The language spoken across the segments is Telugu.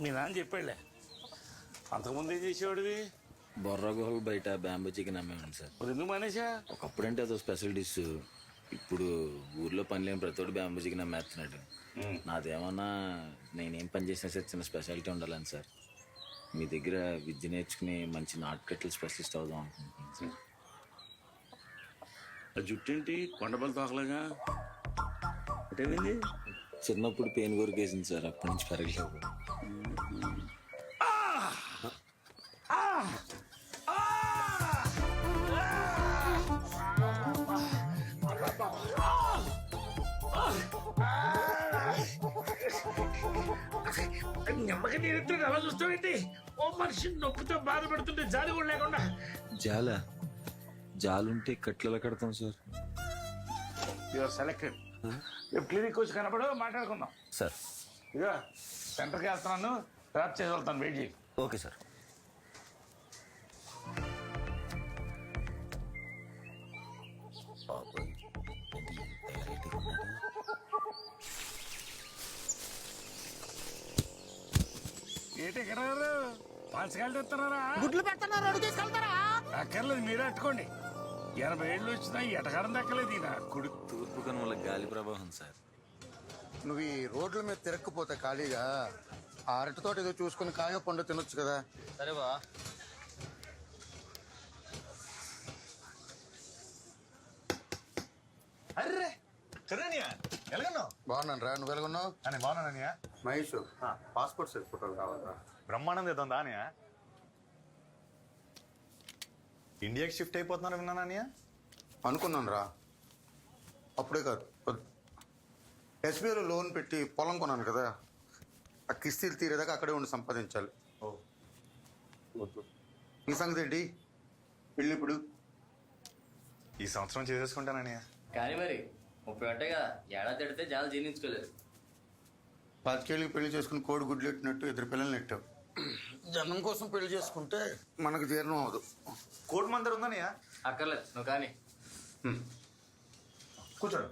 మీ నాన్న చెప్పాడులే. అంతకుముందు ఏం చేసేవాడివి? బొర్రా గుహలు బయట బ్యాంబూ చికెన్ అమ్మేవాడిని సార్. మరి ఎందుకు మానేసా ఒకప్పుడు అంటే అదో స్పెషల్ డిష్. ఇప్పుడు ఊర్లో పని లేని ప్రతోడు బ్యాంబూ చికెన్ అమ్మేస్తున్నాడు. నాదేమన్నా నేనేం పని చేసినా సరే చిన్న స్పెషాలిటీ ఉండాలని సార్. మీ దగ్గర విద్య నేర్చుకుని మంచి నాటుకట్టలు స్పెషలిస్ట్ అవుదాం అనుకుంటున్నాను సార్. ఆ జుట్టేంటి? కొండపల్లి తోకలాగా? అంటే చిన్నప్పుడు పెయిన్ కొరికేసింది సార్. అప్పటి నుంచి పెరగలేదు. నెమ్మకి నేను అలా చూస్తావేంటి? ఓ మనిషి నొప్పితో బాధపడుతుంటే జాలి కూడా లేకుండా. జాల? జాలుంటే కట్లలో కడతాం సార్. యువర్ సెలెక్టెడ్ రేపు క్లినిక్ వచ్చి కనపడు మాట్లాడుకుందాం. సార్. ఇక సెంటర్కి వెళ్తున్నాను డ్రాప్ చేసి వెళ్తాను వెయిట్ చేయి. Okay sir. ఏంటి ఎక్కడ పాల్చకాయలు తెస్తున్నారా? గుడ్లు పెడుతున్నారు? అడుగు తీసుకెళ్తారా అక్కర్లేదు మీరే అట్టుకోండి. ఎనభై ఏళ్ళు వచ్చినా ఎటకారం దక్కలేదు ఈయన. కుడి తూర్పు కనుమల గాలి ప్రవాహం సార్. నువ్వు ఈ రోడ్ల మీద తిరక్కపోతే ఖాళీగా? ఆ అరటితోట ఏదో చూసుకుని కాయ పండు తినొచ్చు కదా. సరే బా. అర్రే కరణ్య. ఎలాగన్నావు బాగున్నాను రా నువ్వు ఎలాగున్నావు అని బాగున్నానయ్యా మహేష్ పాస్పోర్ట్ సైజ్ ఫోటోలు కావాలరా? బ్రహ్మానందం ఇద్దాం అనియా ఇండియాకి షిఫ్ట్ అయిపోతున్నారు విన్నానయ్య అనుకున్నాను రా. అప్పుడే కాదు ఎస్బీఐలో లోన్ పెట్టి పొలం కొన్నాను కదా ఆ కిస్తీలు తీరేదాకా అక్కడే ఉండి సంపాదించాలి. ఓ. ఈ సంగతి ఏంటి? పెళ్ళి ఇప్పుడు ఈ సంవత్సరం చేసేసుకుంటానయ్య కానీ మరి ముప్పై ఒకటే కదా ఏడాది తిడితే చాలా జీర్ణించుకోలేదు పాతికేళ్ళకి పెళ్ళి చేసుకుని కోడి గుడ్లు ఎట్టినట్టు ఇద్దరు పిల్లల్ని నెట్టావు. జనం కోసం పెళ్ళి చేసుకుంటే మనకు జీర్ణం అవదు కోట్ మందరు ఉందనయ్య అక్కర్లేదు నువ్వు కానీ. కూర్చోడు.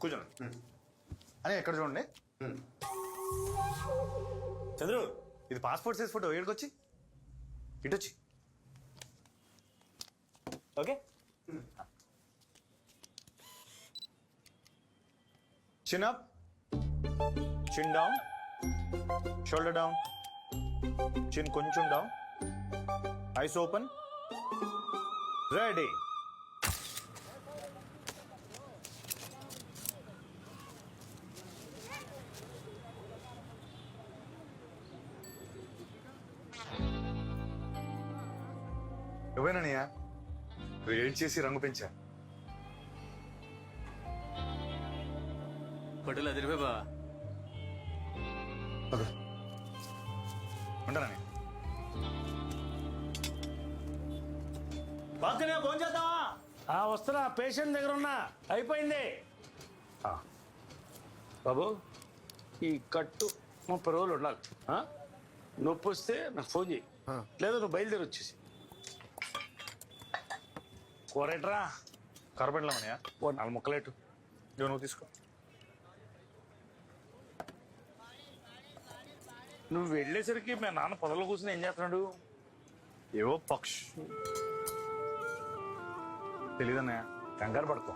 కూర్చోండి. అని ఎక్కడ చూడండి? చంద్రు ఇది పాస్పోర్ట్ సైజ్ ఫోటో ఏడుకొచ్చి? ఇటు వచ్చి ఓకే చిన్ అప్ చిన్ డౌన్ షోల్డర్ డౌన్ చిన్ కొంచెం డౌన్ ఐస్ ఓపెన్ రెడీ నువ్వేనయ్యా వేడి చేసి రంగు పెంచా? ఫోటోలు అదిరిపోయి బావా. ఉంటానని బాగా ఫోన్ చేద్దామా ఆ వస్తున్నా పేషెంట్ దగ్గర ఉన్నా అయిపోయింది. ఆ. బాబు ఈ కట్టు ముప్పై రోజులు ఉండాలి. ఆ? నొప్పి వస్తే నాకు ఫోన్ చేయి లేదా నువ్వు బయలుదేరి వచ్చేసి. కూరేట్రా? కరపెట్టలేమనయ్యా ఓ నాలుగు ముక్కలేటు. ఇదిగో నువ్వు తీసుకో. నువ్వు వెళ్ళేసరికి మా నాన్న పొదలో కూర్చుని ఏం చేస్తున్నాడు? ఏవో పక్షు. తెలీదన్నయ్య. కంగారు పడుకో.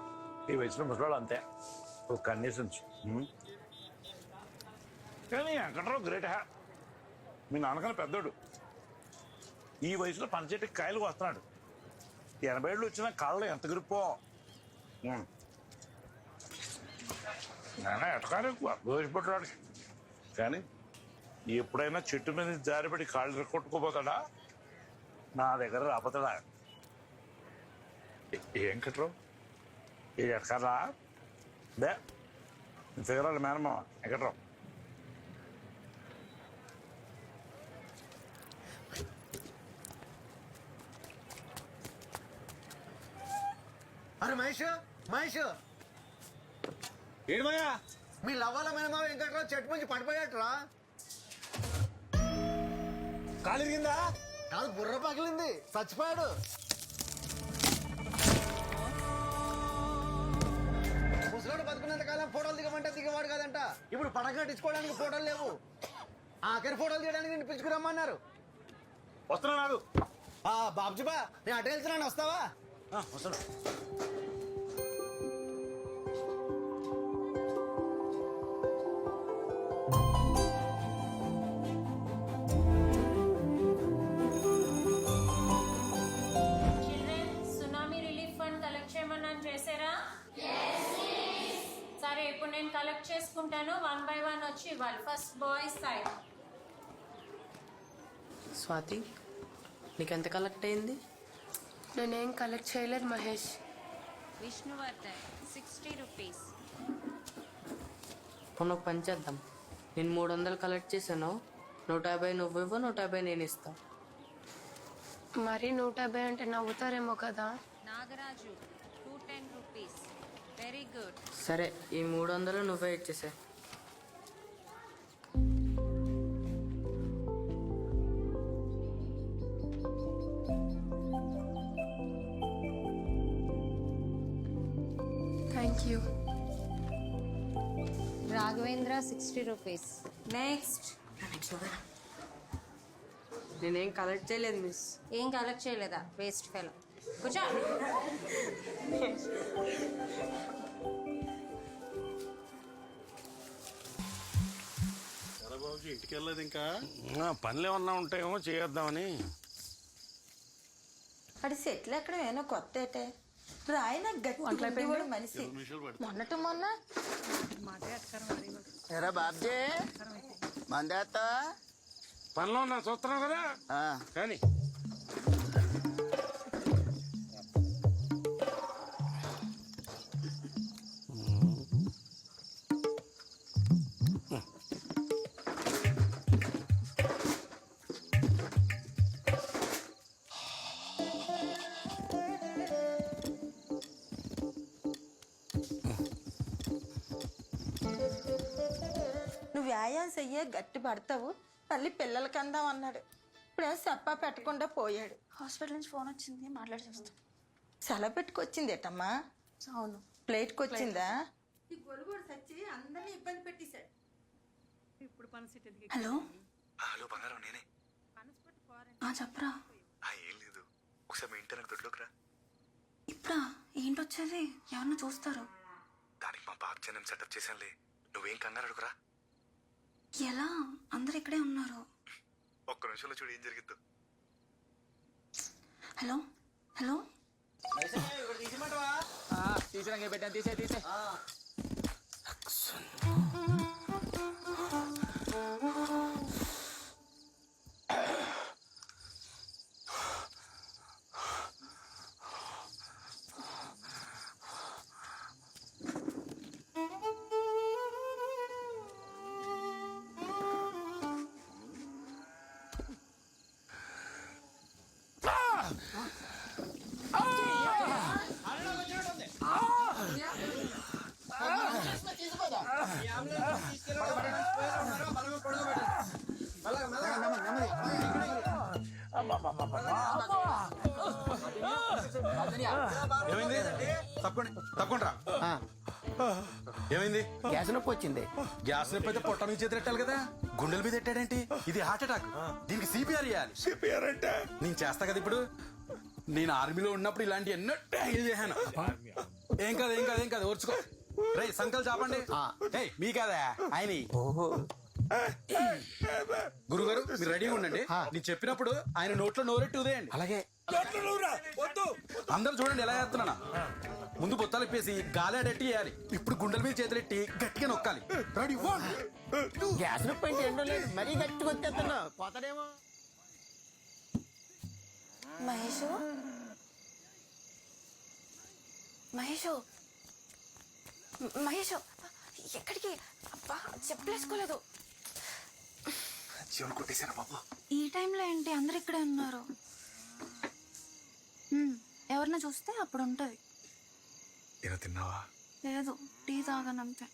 ఈ వయసులో ముసలాడు అంతే. ఒక ఉం? కానీ వెంకట్రావు గ్రేట్ హ్యా మీ నాన్నకన్నా పెద్దోడు. ఈ వయసులో పంచెట్టుకి కాయలు వస్తున్నాడు ఎనభై ఏళ్ళు వచ్చిన కాళ్ళు ఎంత గ్రిప్పో ఎటకారు ఎక్కువ? దోషపడ్డాడు కానీ ఎప్పుడైనా చెట్టు మీద జారిపడి కాళ్ళు కొట్టుకోపోతాడా నా దగ్గర రాపోతాడా ఏం కట్టరావు ఇది ఎక్కడా దే ఫిగరాలు మేనమా ఎక్కడ్రావు అరే మహేష్ మహేష్. ఏడుమయ్యా మీ లవ్వాల మేనమా వెంకట్రావు చెట్టు మంచి పడిపోయాట్రా కాలు ఇరిగిందా కాదు బుర్ర పగిలింది. చచ్చిపోయాడు. ముసలాడు బతుకున్నంత కాలం ఫోటోలు దిగమంటే దిగవాడు కదంట. ఇప్పుడు పడక కట్టించుకోవడానికి ఫోటోలు లేవు. ఆఖరి ఫోటోలు తీయడానికి నేను పిలుచుకురమ్మన్నారు. వస్తున్నా నాకు. బాబుజీ బా నేను అటు వెళ్తున్నాను వస్తావా? వస్తున్నా. Children tsunami relief fund collect చేయమన్నాను చేశారా? సరే ఇప్పుడు నేను కలెక్ట్ చేసుకుంటాను. వన్ బై వన్ వచ్చి ఇవ్వాలి. ఫస్ట్ బాయ్స్ సైడ్ స్వాతి నీకెంత కలెక్ట్ అయింది? నేనేం కలెక్ట్ చేయలేదు మహేష్. విష్ణువర్ధన్ సిక్స్టీ రూపీస్ ఒక పని చేద్దాం. నేను మూడు వందలు కలెక్ట్ చేశాను. నూట యాభై నువ్వు ఇవ్వు నూట యాభై నేను ఇస్తా. మరీ నూట యాభై అంటే నవ్వుతారేమో కదా. Nagaraju two ten rupees very good సరే ఈ మూడు వందలు నువ్వే ఇచ్చేసే you Raghavendra sixty rupees next నేనేం కలెక్ట్ చేయలేదు మిస్ ఏం కలెక్ట్ చేయలేదా? వేస్ట్ ఫెలో కూర్చో. ఆ, పనులు ఏమన్నా ఉంటాయేమో చేద్దామని అడి సెటిల్ ఎక్కడ ఏమో కొత్త రాయన గట్టి కూడా మనిషి. మొన్నటి మొన్న? ఎరా బాబ్జీ. మందేస్తా పనిలో ఉన్నా చూస్తున్నావు కదా? కానీ వ్యాయామం చెయ్యే గట్టి పడతావు. మళ్ళీ పిల్లలకి అందాం అన్నాడు. ఇప్పుడేమో చెప్పా పెట్టకుండా పోయాడు. హాస్పిటల్ నుంచి ఫోన్ వచ్చింది. మాట్లాడి చూస్తాం. సెలవు పెట్టుకొచ్చింది ఏటమ్మా అవును. ప్లేట్కి వచ్చిందా ఈ గొలుగుడు సచ్చి అందరినీ ఇబ్బంది పెట్టేశాడు. హలో? హలో బంగారం నేనే. ఆ చెప్పరా. ఆ, ఏం లేదు. ఒకసారి మీ ఇంటి నాకు దొడ్లోకి రా. ఇప్పుడా? ఏంటి వచ్చేది ఎవరన్నా చూస్తారు? దానికి మా బాబు నేను సెటప్ చేశానులే. నువ్వేం కంగారు అడుగురా. ఎలా? అందరు ఇక్కడే ఉన్నారు. ఒక్క నిమిషంలో చూడు ఏం జరిగిద్దు హలో? హలో? ఏమైంది? తప్పకుండా తప్పకుండా ఏమైంది? గ్యాస్ నొప్పి వచ్చింది. గ్యాస్ నొప్పి అయితే పొట్ట మీద చేతులెట్టాలి కదా. గుండెల మీద ఎట్టాడేంటి? ఇది హార్ట్ అటాక్. దీనికి సిపిఆర్ ఇవ్వాలి సిపిఆర్ అంటే? నేను చేస్తా కదా ఇప్పుడు? నేను ఆర్మీలో ఉన్నప్పుడు ఇలాంటి ఎన్నో ట్యాగిల్ చేశాను. ఏం కాదు ఏం కాదు ఏం కాదు ఓర్చుకో. రే సంకల్ చాపండి. ఏయ్, మీ కాదా? ఆయన గురుగారు మీరు రెడీగా ఉండండి. నేను చెప్పినప్పుడు ఆయన నోట్లో నోరెట్టి ఉదేయండి అలాగే. అందరూ చూడండి ఎలా చేస్తున్నానా. ముందు బొత్తాలు ఇప్పేసి గాలి అడట్టి చేయాలి. ఇప్పుడు గుండెల మీద చేతులెట్టి గట్టిగా నొక్కాలి. రెడీ వన్ గ్యాస్ నొప్పి అంటే ఏంటో లేదు. మరీ గట్టిగా వచ్చేస్తున్నా. పోతాడేమో మహేష్? మహేష్? మహేష్ ఎక్కడికి? అబ్బా చెప్పలేసుకోలేదు. జీవన్ కొట్టేశాను బాబు? ఈ టైంలో ఏంటి? అందరు ఇక్కడే ఉన్నారు. హ్మ్, ఎవరన్నా చూస్తే అప్పుడు ఉంటది. ఏదో తిన్నావా? లేదు. టీ తాగనంతే